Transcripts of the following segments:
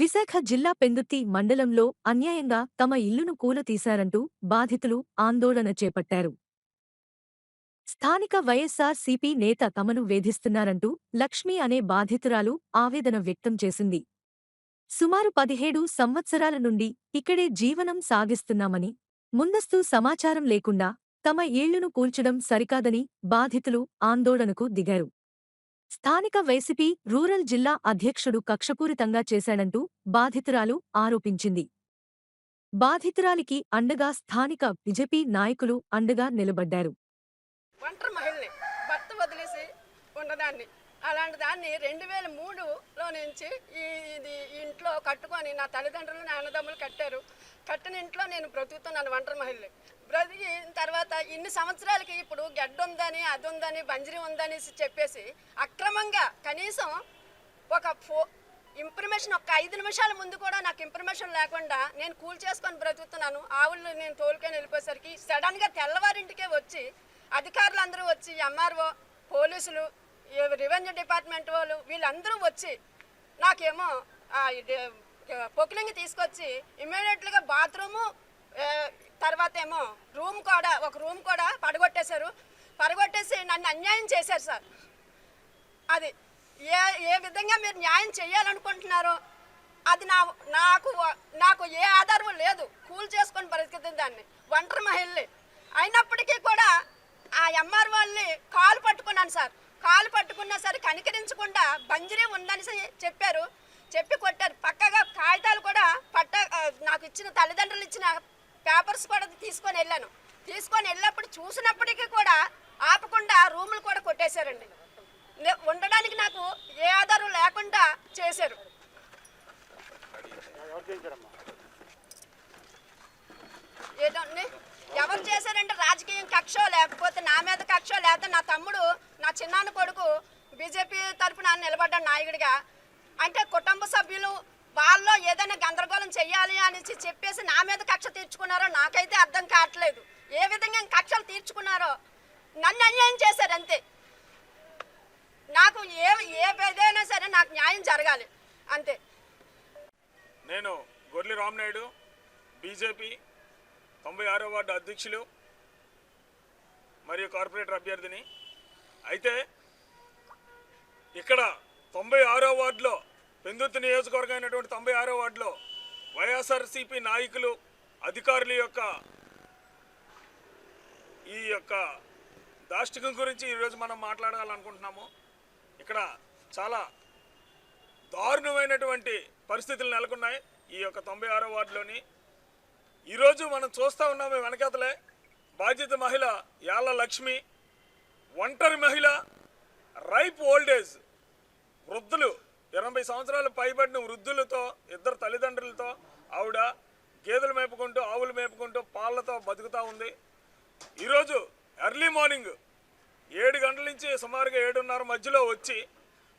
విశాఖ జిల్లా పెందుత్తి మండలంలో అన్యాయంగా తమ ఇల్లును కూలతీశారంటూ బాధితులు ఆందోళన చేపట్టారు. స్థానిక వైఎస్సార్ సిపి నేత తమను వేధిస్తున్నారంటూ లక్ష్మి అనే బాధితురాలు ఆవేదన వ్యక్తం చేసింది. సుమారు పదిహేడు సంవత్సరాల నుండి ఇక్కడే జీవనం సాగిస్తున్నామని ముందస్తు సమాచారం లేకుండా తమ ఏళ్ళును కూల్చడం సరికాదని బాధితులు ఆందోళనకు దిగారు. స్థానిక వైసీపీ రూరల్ జిల్లా అధ్యక్షుడు కక్షపూరితంగా చేశాడంటూ బాధితురాలు ఆరోపించింది. బాధితురాలికి అండగా స్థానిక బిజెపి నాయకులు అండగా నిలబడ్డారు. ఒంటరి మహిళని భర్త వదిలేసి ఉన్నదాన్ని అలాంటి దాన్ని రెండు వేల మూడులో నుంచి ఈ ఇది ఇంట్లో కట్టుకొని నా తల్లిదండ్రులు నా అన్నదమ్ములు కట్టారు. కట్టిన ఇంట్లో నేను బ్రతుకుతున్నాను ఒంటరి మహిళని. బ్రతికి తర్వాత ఇన్ని సంవత్సరాలకి ఇప్పుడు గడ్డ ఉందని అది ఉందని బంజరీ ఉందని చెప్పేసి అక్రమంగా కనీసం ఒక ఫో ఇన్ఫర్మేషన్ ఒక ఐదు నిమిషాల ముందు కూడా నాకు ఇన్ఫర్మేషన్ లేకుండా నేను కూల్ చేసుకొని బ్రతుకుతున్నాను. ఆవులు నేను తోలుకొని వెళ్ళిపోయేసరికి సడన్గా తెల్లవారింటికే వచ్చి అధికారులు అందరూ వచ్చి ఎంఆర్ఓ పోలీసులు రెవెన్యూ డిపార్ట్మెంట్ వాళ్ళు వీళ్ళందరూ వచ్చి నాకేమో పొక్లింగ్ తీసుకొచ్చి ఇమ్మీడియట్గా బాత్రూము తర్వాత ఏమో రూమ్ కూడా ఒక రూమ్ కూడా పడగొట్టేశారు. పడగొట్టేసి నన్ను అన్యాయం చేశారు సార్. అది ఏ ఏ విధంగా మీరు న్యాయం చేయాలనుకుంటున్నారో అది నా నాకు నాకు ఏ ఆధారం లేదు. కూల్ చేసుకొని పరిస్థితి దాన్ని. ఒంటరి మహిళని అయినప్పటికీ కూడా ఆ ఎంఆర్ వాళ్ళని కాలు పట్టుకున్నాను సార్. కాలు పట్టుకున్నా సరే కనికరించకుండా బంజరీ ఉందని చెప్పారు. చెప్పి కొట్టారు. పక్కగా కాగితాలు కూడా పట్ట నాకు ఇచ్చిన తల్లిదండ్రులు ఇచ్చిన పేపర్స్ కూడా తీసుకొని వెళ్ళాను. తీసుకొని వెళ్ళినప్పుడు చూసినప్పటికీ కూడా ఆపకుండా రూములు కూడా కొట్టేశారండి. ఉండడానికి నాకు ఏ ఆధారం లేకుండా చేశారు. ఏంటండి ఎవరు చేశారంటే రాజకీయం కక్ష లేకపోతే నా మీద కక్ష లేకపోతే నా తమ్ముడు నా చిన్నాన్న కొడుకు బీజేపీ తరఫున నిలబడ్డ నాయకుడిగా. అంటే కుటుంబ సభ్యులు వాళ్ళలో ఏదైనా గందరగోళం చెయ్యాలి అనేసి చెప్పేసి నా మీద కక్ష తీర్చుకున్నారో నాకైతే అర్థం కావట్లేదు. ఏ విధంగా కక్షలు తీర్చుకున్నారో? నన్ను అన్యాయం చేశారు అంతే. నాకు ఏ ఏ ఏదైనా సరే నాకు న్యాయం జరగాలి. అంతే. నేను గొర్లి రామనాయుడు బీజేపీ తొంభై ఆరో వార్డు అధ్యక్షులు మరియు కార్పొరేటర్ అభ్యర్థిని. అయితే ఇక్కడ తొంభై ఆరో వార్డులో పెందుర్తి నియోజకవర్గం అయినటువంటి తొంభై ఆరో వార్డులో వైఎస్ఆర్సీపీ నాయకులు అధికారుల యొక్క ఈ యొక్క దాష్టికం గురించి ఈరోజు మనం మాట్లాడాలనుకుంటున్నాము. ఇక్కడ చాలా దారుణమైనటువంటి పరిస్థితులు నెలకొన్నాయి ఈ యొక్క తొంభై ఆరో వార్డులోని. ఈరోజు మనం చూస్తూ ఉన్నాము వెనకాతలే. బాధ్యత మహిళ యాళ్ళ లక్ష్మి ఒంటరి మహిళ రైప్ ఓల్డేజ్ వృద్ధులు ఎనభై సంవత్సరాలు పైబడిన వృద్ధులతో ఇద్దరు తల్లిదండ్రులతో ఆవిడ గేదెలు మేపుకుంటూ ఆవులు మేపుకుంటూ పాలతో బతుకుతూ ఉంది. ఈరోజు ఎర్లీ మార్నింగ్ ఏడు గంటల నుంచి సుమారుగా ఏడున్నర మధ్యలో వచ్చి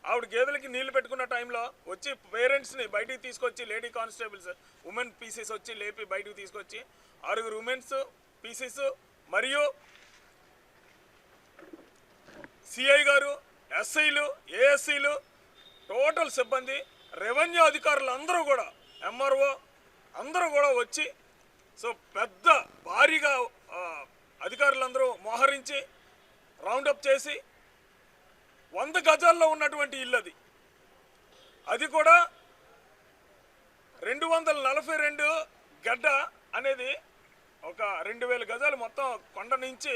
ఆవిడ గేదెలకి నీళ్ళు పెట్టుకున్న టైంలో వచ్చి పేరెంట్స్ని బయటికి తీసుకొచ్చి లేడీ కానిస్టేబుల్స్ ఉమెన్ పీసెస్ వచ్చి లేపి బయటికి తీసుకొచ్చి ఆరుగురు ఉమెన్స్ పీసెస్ మరియు సిఐ గారు ఎస్ఐలు ఏఎస్సీలు టోటల్ సిబ్బంది రెవెన్యూ అధికారులు అందరూ కూడా ఎంఆర్ఓ అందరూ కూడా వచ్చి సో పెద్ద భారీగా అధికారులందరూ మోహరించి రౌండప్ చేసి వంద గజాల్లో ఉన్నటువంటి ఇల్లు అది అది కూడా రెండు వందల నలభై రెండు గడ్డ అనేది ఒక రెండు వేల గజాలు మొత్తం కొండ నుంచి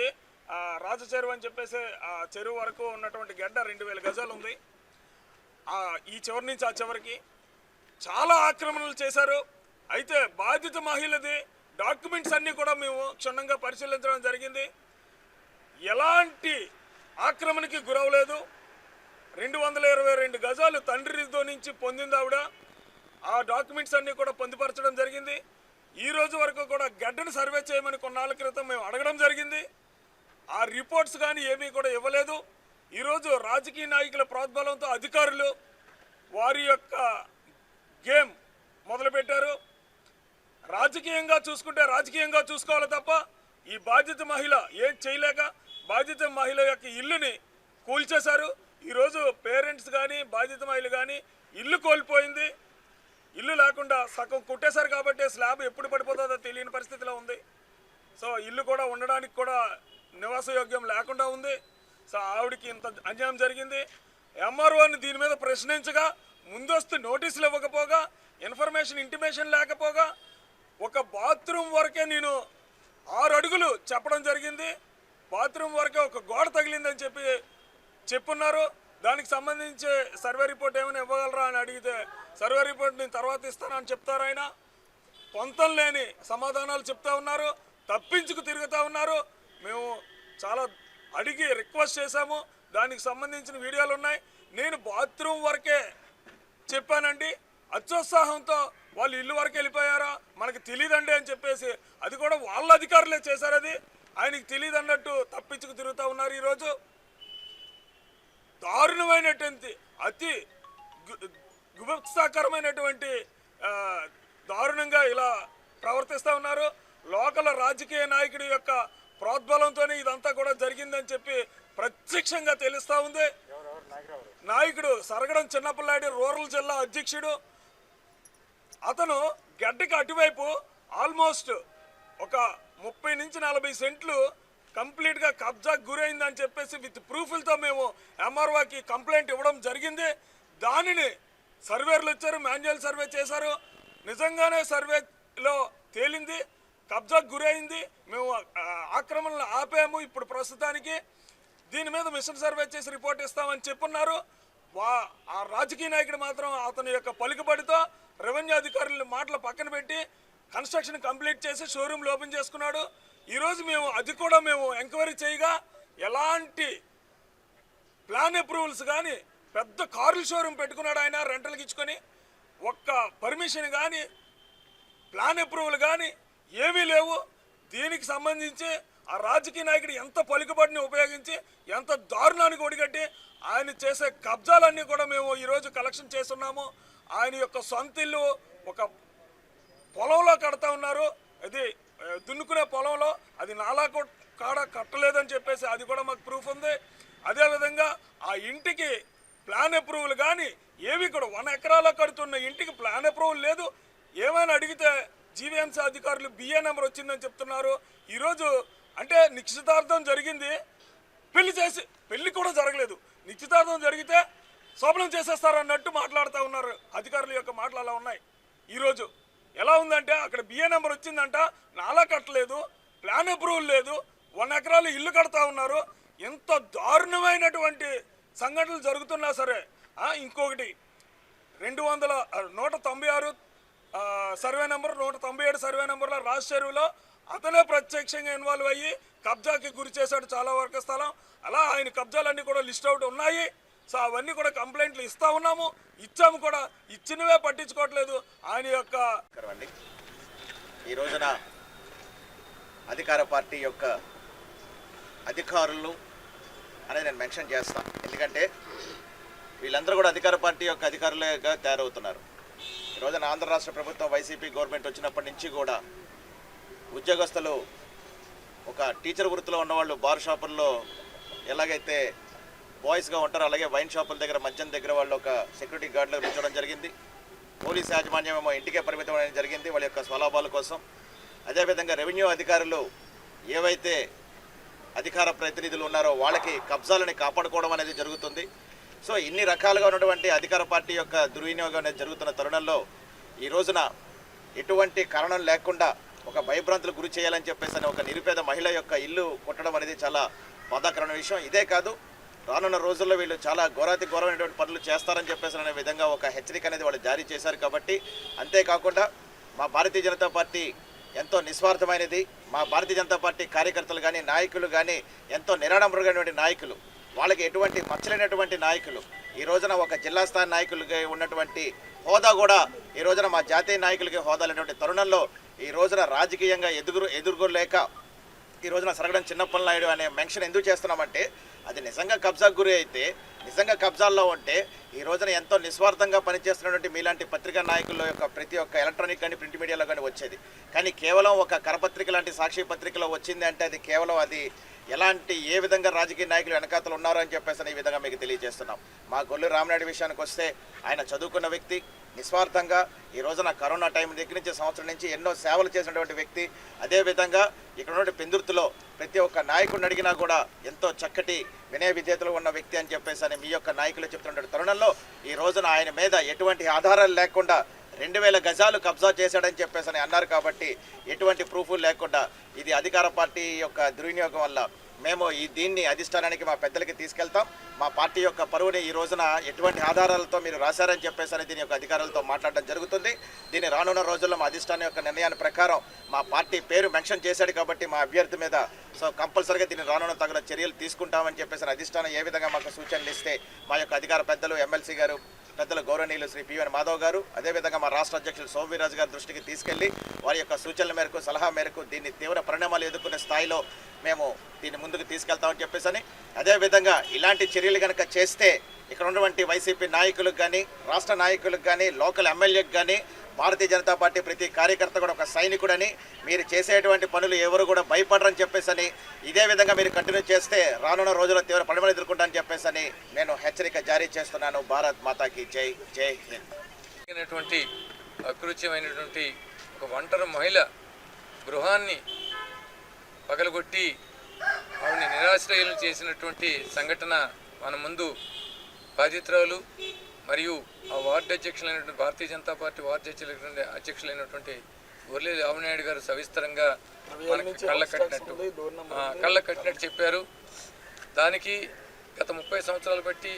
ఆ, రాజ చెరువు అని చెప్పేసి ఆ చెరువు వరకు ఉన్నటువంటి గడ్డ రెండు వేల గజాలు ఉంది. ఈ చివరి నుంచి ఆ చివరికి చాలా ఆక్రమణలు చేశారు. అయితే బాధిత మహిళది డాక్యుమెంట్స్ అన్నీ కూడా మేము క్షుణ్ణంగా పరిశీలించడం జరిగింది. ఎలాంటి ఆక్రమణకి గురవలేదు రెండు వందల ఇరవై రెండు గజాలు తండ్రితో నుంచి పొందింది ఆవిడ. ఆ డాక్యుమెంట్స్ అన్నీ కూడా పొందుపరచడం జరిగింది. ఈ రోజు వరకు కూడా గడ్డను సర్వే చేయమని కొన్నాళ్ళ క్రితం మేము అడగడం జరిగింది. ఆ రిపోర్ట్స్ కానీ ఏమీ కూడా ఇవ్వలేదు. ఈరోజు రాజకీయ నాయకుల ప్రోద్బలంతో అధికారులు వారి యొక్క గేమ్ మొదలుపెట్టారు. రాజకీయంగా చూసుకుంటే రాజకీయంగా చూసుకోవాలి తప్ప ఈ బాధిత మహిళ ఏం చేయలేక బాధిత మహిళ యొక్క ఇల్లుని కూల్చేశారు. ఈరోజు పేరెంట్స్ కానీ బాధిత మహిళ కానీ ఇల్లు కోల్పోయింది. ఇల్లు లేకుండా సగం కుట్టేశారు కాబట్టి స్లాబ్ ఎప్పుడు పడిపోతుందో తెలియని పరిస్థితిలో ఉంది. సో ఇల్లు కూడా ఉండడానికి కూడా నివాసయోగ్యం లేకుండా ఉంది. సో ఆవిడకి ఇంత అన్యాయం జరిగింది. ఎంఆర్ఓని దీని మీద ప్రశ్నించగా ముందస్తు నోటీసులు ఇవ్వకపోగా ఇన్ఫర్మేషన్ ఇంటిమేషన్ లేకపోగా ఒక బాత్రూమ్ వరకే నేను ఆరు అడుగులు చెప్పడం జరిగింది. బాత్రూమ్ వరకే ఒక గోడ తగిలిందని చెప్పి చెప్పున్నారు. దానికి సంబంధించి సర్వే రిపోర్ట్ ఏమైనా ఇవ్వగలరా అని అడిగితే సర్వే రిపోర్ట్ నేను తర్వాత ఇస్తానని చెప్తారు ఆయన. పొంతం లేని సమాధానాలు చెప్తా ఉన్నారు. తప్పించుకు తిరుగుతూ ఉన్నారు. మేము చాలా అడిగి రిక్వెస్ట్ చేశాము. దానికి సంబంధించిన వీడియోలు ఉన్నాయి. నేను బాత్రూమ్ వరకే చెప్పానండి. అత్యుత్సాహంతో వాళ్ళు ఇల్లు వరకు వెళ్ళిపోయారా? మనకి తెలియదండి అని చెప్పేసి. అది కూడా వాళ్ళ అధికారులే చేశారు అది. ఆయనకి తెలియదు అన్నట్టు తప్పించుకు తిరుగుతూ ఉన్నారు ఈరోజు. దారుణమైనటువంటి అతి గు- గుభత్సాకరమైనటువంటి దారుణంగా ఇలా ప్రవర్తిస్తూ ఉన్నారు. లోకల్ రాజకీయ నాయకుడి యొక్క ప్రోద్బలంతోనే ఇదంతా కూడా జరిగిందని చెప్పి ప్రత్యక్షంగా తెలుస్తూ ఉంది. నాయకుడు సరగడం చిన్నపిల్లాడి రూరల్ జిల్లా అధ్యక్షుడు. అతను గడ్డకి అటువైపు ఆల్మోస్ట్ ఒక ముప్పై నుంచి నలభై సెంట్లు కంప్లీట్గా కబ్జాకు గురైందని చెప్పేసి విత్ ప్రూఫ్లతో మేము ఎంఆర్ఓకి కంప్లైంట్ ఇవ్వడం జరిగింది. దానిని సర్వేర్లు ఇచ్చారు మాన్యువల్ సర్వే చేశారు. నిజంగానే సర్వేలో తేలింది. కబ్జాకు గురైంది. మేము ఆక్రమణలు ఆపాము ఇప్పుడు ప్రస్తుతానికి. దీని మీద మిషన్ సర్వే చేసి రిపోర్ట్ ఇస్తామని చెప్పున్నారు. వా ఆ రాజకీయ నాయకుడు మాత్రం అతని యొక్క పలుకుబడితో రెవెన్యూ అధికారుల మాటలు పక్కన పెట్టి కన్స్ట్రక్షన్ కంప్లీట్ చేసి షోరూమ్ ఓపెన్ చేసుకున్నాడు. ఈరోజు మేము అది కూడా మేము ఎంక్వైరీ చేయగా ఎలాంటి ప్లాన్ అప్రూవల్స్ కానీ పెద్ద కార్ల షోరూమ్ పెట్టుకున్నాడు ఆయన రెంటల్కి ఇచ్చుకొని ఒక్క పర్మిషన్ కానీ ప్లాన్ అప్రూవల్ కానీ ఏమీ లేవు. దీనికి సంబంధించి ఆ రాజకీయ నాయకుడు ఎంత పలుకుబడిని ఉపయోగించి ఎంత దారుణానికి ఒడిగట్టి ఆయన చేసే కబ్జాలన్నీ కూడా మేము ఈరోజు కలెక్షన్ చేస్తున్నాము. ఆయన యొక్క సొంత ఇల్లు ఒక పొలంలో కడతా ఉన్నారు. అది దున్నుకునే పొలంలో అది నాలా కాడ కట్టలేదని చెప్పేసి అది కూడా మాకు ప్రూఫ్ ఉంది. అదేవిధంగా ఆ ఇంటికి ప్లాన్ అప్రూవల్ కానీ ఏవి కూడా వన్ ఎకరాలో కడుతున్న ఇంటికి ప్లాన్ అప్రూవల్ లేదు. ఏమైనా అడిగితే జీవీఎంసీ అధికారులు బిఏ నెంబర్ వచ్చిందని చెప్తున్నారు. ఈరోజు అంటే నిశ్చితార్థం జరిగింది. పెళ్ళి చేసి పెళ్ళి కూడా జరగలేదు. నిశ్చితార్థం జరిగితే శోభనం చేసేస్తారు అన్నట్టు మాట్లాడుతూ ఉన్నారు. అధికారుల యొక్క మాటలు అలా ఉన్నాయి. ఈరోజు ఎలా ఉందంటే అక్కడ బిఏ నెంబర్ వచ్చిందంట. నాలా కట్టలేదు. ప్లాన్ అప్రూవల్ లేదు. వన్ ఎకరాలు ఇల్లు కడతా ఉన్నారు. ఎంత దారుణమైనటువంటి సంఘటనలు జరుగుతున్నా సరే ఇంకొకటి రెండు వందల నూట తొంభై ఆరు సర్వే నెంబర్ నూట తొంభై ఏడు సర్వే నెంబర్లో రాజ్ చెరువులో అతనే ప్రత్యక్షంగా ఇన్వాల్వ్ అయ్యి కబ్జాకి గురి చేశాడు చాలా వరకు స్థలం. అలా ఆయన కబ్జాలన్నీ కూడా లిస్ట్ అవుట్ ఉన్నాయి. సో అవన్నీ కూడా కంప్లైంట్లు ఇస్తా ఉన్నాము. ఇచ్చాము కూడా. ఇచ్చినవే పట్టించుకోవట్లేదు. ఆయన యొక్క అండి. ఈ రోజున అధికార పార్టీ యొక్క అధికారులు అనేది నేను మెన్షన్ చేస్తాను. ఎందుకంటే వీళ్ళందరూ కూడా అధికార పార్టీ యొక్క అధికారులుగా తయారవుతున్నారు. ఈరోజున రోజున ఆంధ్ర రాష్ట్ర ప్రభుత్వం వైసీపీ గవర్నమెంట్ వచ్చినప్పటి నుంచి కూడా ఉద్యోగస్తులు ఒక టీచర్ వృత్తిలో ఉన్నవాళ్ళు బార్ షాపుల్లో ఎలాగైతే బాయ్స్గా ఉంటారో అలాగే వైన్ షాపుల దగ్గర మద్యం దగ్గర వాళ్ళు ఒక సెక్యూరిటీ గార్డులు ఉంచడం జరిగింది. పోలీస్ యాజమాన్యం ఏమో ఇంటికే పరిమితం అనేది జరిగింది వాళ్ళ యొక్క స్వలాభాల కోసం. అదేవిధంగా రెవెన్యూ అధికారులు ఏవైతే అధికార ప్రతినిధులు ఉన్నారో వాళ్ళకి కబ్జాలని కాపాడుకోవడం అనేది జరుగుతుంది. సో ఇన్ని రకాలుగా ఉన్నటువంటి అధికార పార్టీ యొక్క దుర్వినియోగం అనేది జరుగుతున్న తరుణంలో ఈ రోజున ఎటువంటి కారణం లేకుండా ఒక భయభ్రాంతులకు గురి చేయాలని చెప్పేసి అని ఒక నిరుపేద మహిళ యొక్క ఇల్లు కొట్టడం అనేది చాలా బాధాకరమైన విషయం. ఇదే కాదు రానున్న రోజుల్లో వీళ్ళు చాలా ఘోరాతి ఘోరమైనటువంటి పనులు చేస్తారని చెప్పేసి అనే విధంగా ఒక హెచ్చరిక అనేది వాళ్ళు జారీ చేశారు కాబట్టి అంతేకాకుండా మా భారతీయ జనతా పార్టీ ఎంతో నిస్వార్థమైనది. మా భారతీయ జనతా పార్టీ కార్యకర్తలు కానీ నాయకులు కానీ ఎంతో నిరాడంబరమైనటువంటి నాయకులు వాళ్ళకి ఎటువంటి మచ్చలేనటువంటి నాయకులు. ఈ రోజున ఒక జిల్లా స్థాయి నాయకులకి ఉన్నటువంటి హోదా కూడా ఈ రోజున మా జాతీయ నాయకులకి హోదా లేనటువంటి తరుణంలో ఈ రోజున రాజకీయంగా ఎదుగురు ఎదుర్కోలేక ఈ రోజున సరగడం చిన్నప్పల నాయుడు అనే మెన్షన్ ఎందుకు చేస్తున్నామంటే అది నిజంగా కబ్జాకు గురి అయితే నిజంగా కబ్జాల్లో ఉంటే ఈ రోజున ఎంతో నిస్వార్థంగా పనిచేస్తున్నటువంటి మీలాంటి పత్రికా నాయకుల యొక్క ప్రతి ఒక్క ఎలక్ట్రానిక్ కానీ ప్రింట్ మీడియాలో కానీ వచ్చేది. కానీ కేవలం ఒక కరపత్రిక లాంటి సాక్షి పత్రికలో వచ్చింది అంటే అది కేవలం అది ఎలాంటి ఏ విధంగా రాజకీయ నాయకులు వెనకాతలు ఉన్నారో అని చెప్పేసి ఈ విధంగా మీకు తెలియజేస్తున్నాం. మా గొల్లు రామనాయుడు విషయానికి వస్తే ఆయన చదువుకున్న వ్యక్తి నిస్వార్థంగా ఈ రోజున కరోనా టైం దగ్గర నుంచి సంవత్సరం నుంచి ఎన్నో సేవలు చేసినటువంటి వ్యక్తి. అదేవిధంగా ఇక్కడ ఉన్నటువంటి పెందుర్తిలో ప్రతి ఒక్క నాయకుడిని అడిగినా కూడా ఎంతో చక్కటి వినయ విధేతలు ఉన్న వ్యక్తి అని చెప్పేసి అని మీ యొక్క నాయకులు చెప్తున్న తరుణంలో ఈ రోజున ఆయన మీద ఎటువంటి ఆధారాలు లేకుండా రెండు వేల గజాలు కబ్జా చేశాడని చెప్పేసి అని అన్నారు కాబట్టి ఎటువంటి ప్రూఫ్ లేకుండా ఇది అధికార పార్టీ యొక్క దుర్వినియోగం వల్ల మేము ఈ దీన్ని అధిష్టానానికి మా పెద్దలకి తీసుకెళ్తాం. మా పార్టీ యొక్క పరువుని ఈ రోజున ఎటువంటి ఆధారాలతో మీరు రాశారని చెప్పేసి అని దీని యొక్క అధికారులతో మాట్లాడడం జరుగుతుంది. దీన్ని రానున్న రోజుల్లో మా అధిష్టానం యొక్క నిర్ణయాన్ని ప్రకారం మా పార్టీ పేరు మెన్షన్ చేశాడు కాబట్టి మా అభ్యర్థి మీద సో కంపల్సరీగా దీన్ని రానున్న తగిన చర్యలు తీసుకుంటామని చెప్పేసి అధిష్టానం ఏ విధంగా మాకు సూచనలు ఇస్తే మా యొక్క అధికార పెద్దలు ఎమ్మెల్సీ గారు పెద్దల గౌరవనీయులు శ్రీ పివన్ మాధవ్ గారు అదేవిధంగా మా రాష్ట్ర అధ్యక్షులు సోమవీరాజు గారి దృష్టికి తీసుకెళ్ళి వారి యొక్క సూచనల మేరకు సలహా మేరకు దీన్ని తీవ్ర పరిణామాలు ఎదుర్కొనే స్థాయిలో మేము దీన్ని ముందుకు తీసుకెళ్తామని చెప్పేసి అదేవిధంగా ఇలాంటి చర్యలు కనుక చేస్తే ఇక్కడ ఉన్నటువంటి వైసీపీ నాయకులకు కానీ రాష్ట్ర నాయకులకు కానీ లోకల్ ఎమ్మెల్యేకి కానీ భారతీయ జనతా పార్టీ ప్రతి కార్యకర్త కూడా ఒక సైనికుడని మీరు చేసేటువంటి పనులు ఎవరు కూడా భయపడరని చెప్పేసి ఇదే విధంగా మీరు కంటిన్యూ చేస్తే రానున్న రోజుల్లో తీవ్ర పరిమాణం ఎదుర్కొంటానని చెప్పేసి నేను హెచ్చరిక జారీ చేస్తున్నాను. భారత్ మాతాకి జై జై హింద్. అకృత్యమైనటువంటి ఒక ఒంటరి మహిళ గృహాన్ని పగలగొట్టి ఆవిడని నిరాశ్రయులు చేసినటువంటి సంఘటన మన ముందు బాధితురాలు మరియు ఆ వార్డు అధ్యక్షులైనటువంటి భారతీయ జనతా పార్టీ వార్డు అధ్యక్షులైనటువంటి అధ్యక్షులైనటువంటి మురళీ రామనాయుడు గారు సవిస్తరంగా మనకి కళ్ళ కట్టినట్టు. కళ్ళ కట్టినట్టు చెప్పారు. దానికి గత ముప్పై సంవత్సరాలు బట్టి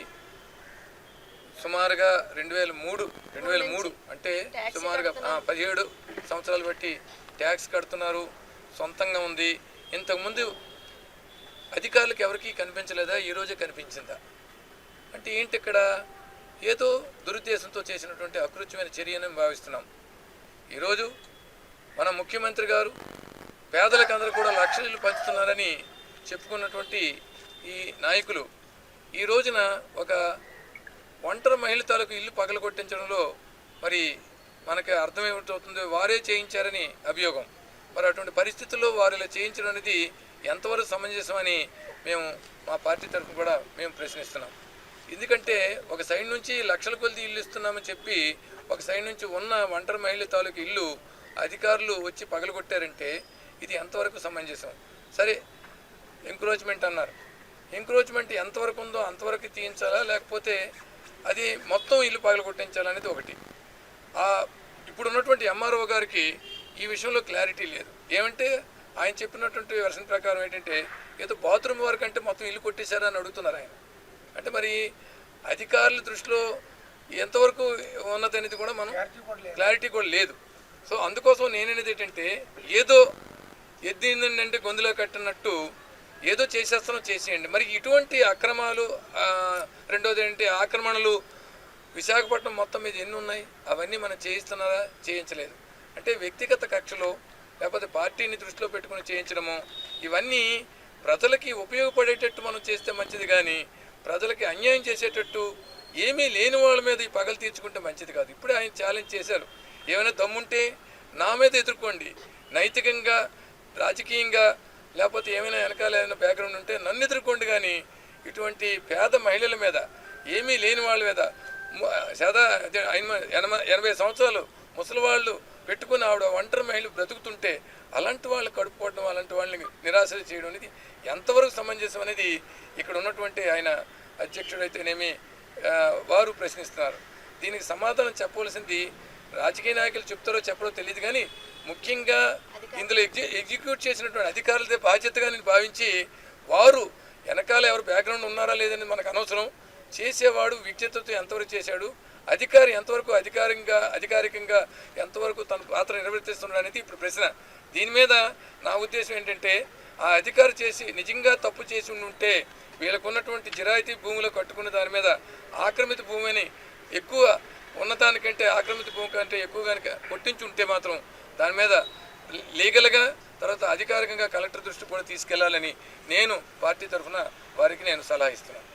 సుమారుగా రెండు వేల మూడు రెండు వేల మూడు అంటే సుమారుగా పదిహేడు సంవత్సరాలు బట్టి ట్యాక్స్ కడుతున్నారు. సొంతంగా ఉంది. ఇంతకుముందు అధికారులకు ఎవరికీ కనిపించలేదా? ఈ రోజే కనిపించిందా? అంటే ఏంటి ఇక్కడ? ఏదో దురుద్దేశంతో చేసినటువంటి అకృత్యమైన చర్యని భావిస్తున్నాం. ఈరోజు మన ముఖ్యమంత్రి గారు పేదలకందరూ కూడా లక్షలు పంచుతున్నారని చెప్పుకున్నటువంటి ఈ నాయకులు ఈ రోజున ఒక ఒంటరి మహిళ తాలూకు ఇల్లు పగలగొట్టించడంలో మరి మనకి అర్థమేమిటవుతుందో వారే చేయించారని అభియోగం. మరి అటువంటి పరిస్థితుల్లో వారు ఇలా చేయించడం అనేది ఎంతవరకు సమంజసమని మేము మా పార్టీ తరఫు కూడా మేము ప్రశ్నిస్తున్నాం. ఎందుకంటే ఒక సైడ్ నుంచి లక్షల కొద్ది ఇల్లు ఇస్తున్నామని చెప్పి ఒక సైడ్ నుంచి ఉన్న ఒంటరి మహిళ తాలూకు ఇల్లు అధికారులు వచ్చి పగలగొట్టారంటే ఇది ఎంతవరకు సమంజసం? సరే ఎంక్రోచ్మెంట్ అన్నారు. ఎంక్రోచ్మెంట్ ఎంతవరకు ఉందో అంతవరకు తీయించాలా? లేకపోతే అది మొత్తం ఇల్లు పగలగొట్టించాలనేది ఒకటి. ఇప్పుడు ఉన్నటువంటి ఎంఆర్ఓ గారికి ఈ విషయంలో క్లారిటీ లేదు. ఏమంటే ఆయన చెప్పినటువంటి వెర్షన్ ప్రకారం ఏంటంటే ఏదో బాత్రూమ్ వరకు అంటే మొత్తం ఇల్లు కొట్టేశారా అని అడుగుతున్నారు ఆయన. అంటే మరి అధికారుల దృష్టిలో ఎంతవరకు ఉన్నదనేది కూడా మనం క్లారిటీ కూడా లేదు. సో అందుకోసం నేననేది ఏంటంటే ఏదో ఎద్దిందంటే గొంతులో కట్టినట్టు ఏదో చేసేస్తానో చేసేయండి. మరి ఇటువంటి అక్రమాలు రెండోది ఏంటి ఆక్రమణలు విశాఖపట్నం మొత్తం మీద ఎన్ని ఉన్నాయి? అవన్నీ మనం చేయిస్తున్నారా? చేయించలేదు. అంటే వ్యక్తిగత కక్షలో లేకపోతే పార్టీని దృష్టిలో పెట్టుకుని చేయించడము ఇవన్నీ ప్రజలకి ఉపయోగపడేటట్టు మనం చేస్తే మంచిది కానీ ప్రజలకి అన్యాయం చేసేటట్టు ఏమీ లేని వాళ్ళ మీద ఈ పగలు తీర్చుకుంటే మంచిది కాదు. ఇప్పుడే ఆయన ఛాలెంజ్ చేశారు. ఏమైనా దమ్ముంటే నా మీద ఎదుర్కోండి. నైతికంగా రాజకీయంగా లేకపోతే ఏమైనా వెనకాల ఏమైనా బ్యాక్గ్రౌండ్ ఉంటే నన్ను ఎదుర్కోండి కానీ ఇటువంటి పేద మహిళల మీద ఏమీ లేని వాళ్ళ మీద సదా ఎనభై సంవత్సరాలు ముసలి వాళ్ళు పెట్టుకుని ఆవిడ ఒంటరి మహిళలు బ్రతుకుతుంటే అలాంటి వాళ్ళు కడుపుకోవడం అలాంటి వాళ్ళని నిరాశ చేయడం అనేది ఎంతవరకు సమంజసం అనేది ఇక్కడ ఉన్నటువంటి ఆయన అధ్యక్షుడైతేనేమి వారు ప్రశ్నిస్తున్నారు. దీనికి సమాధానం చెప్పవలసింది రాజకీయ నాయకులు చెప్తారో చెప్పరో తెలియదు కానీ ముఖ్యంగా ఇందులో ఎగ్జి ఎగ్జిక్యూట్ చేసినటువంటి అధికారులదే బాధ్యతగా నేను భావించి వారు వెనకాల ఎవరు బ్యాక్గ్రౌండ్ ఉన్నారా లేదని మనకు అనవసరం. చేసేవాడు విజ్ఞతతో ఎంతవరకు చేశాడు అధికారి ఎంతవరకు అధికారికంగా అధికారికంగా ఎంతవరకు తన పాత్ర నిర్వర్తిస్తున్నాడు అనేది ఇప్పుడు ప్రశ్న. దీని మీద నా ఉద్దేశం ఏంటంటే ఆ అధికారి చేసి నిజంగా తప్పు చేసి ఉంటే వీళ్ళకు ఉన్నటువంటి జిరాయితీ భూములు కట్టుకున్న దాని మీద ఆక్రమిత భూమిని ఎక్కువ ఉన్నదానికంటే ఆక్రమిత భూమి కంటే ఎక్కువ కనుక కొట్టించి ఉంటే మాత్రం దాని మీద లీగల్గా తర్వాత అధికారికంగా కలెక్టర్ దృష్టి కూడా తీసుకెళ్ళాలని నేను పార్టీ తరఫున వారికి నేను సలహా ఇస్తున్నాను.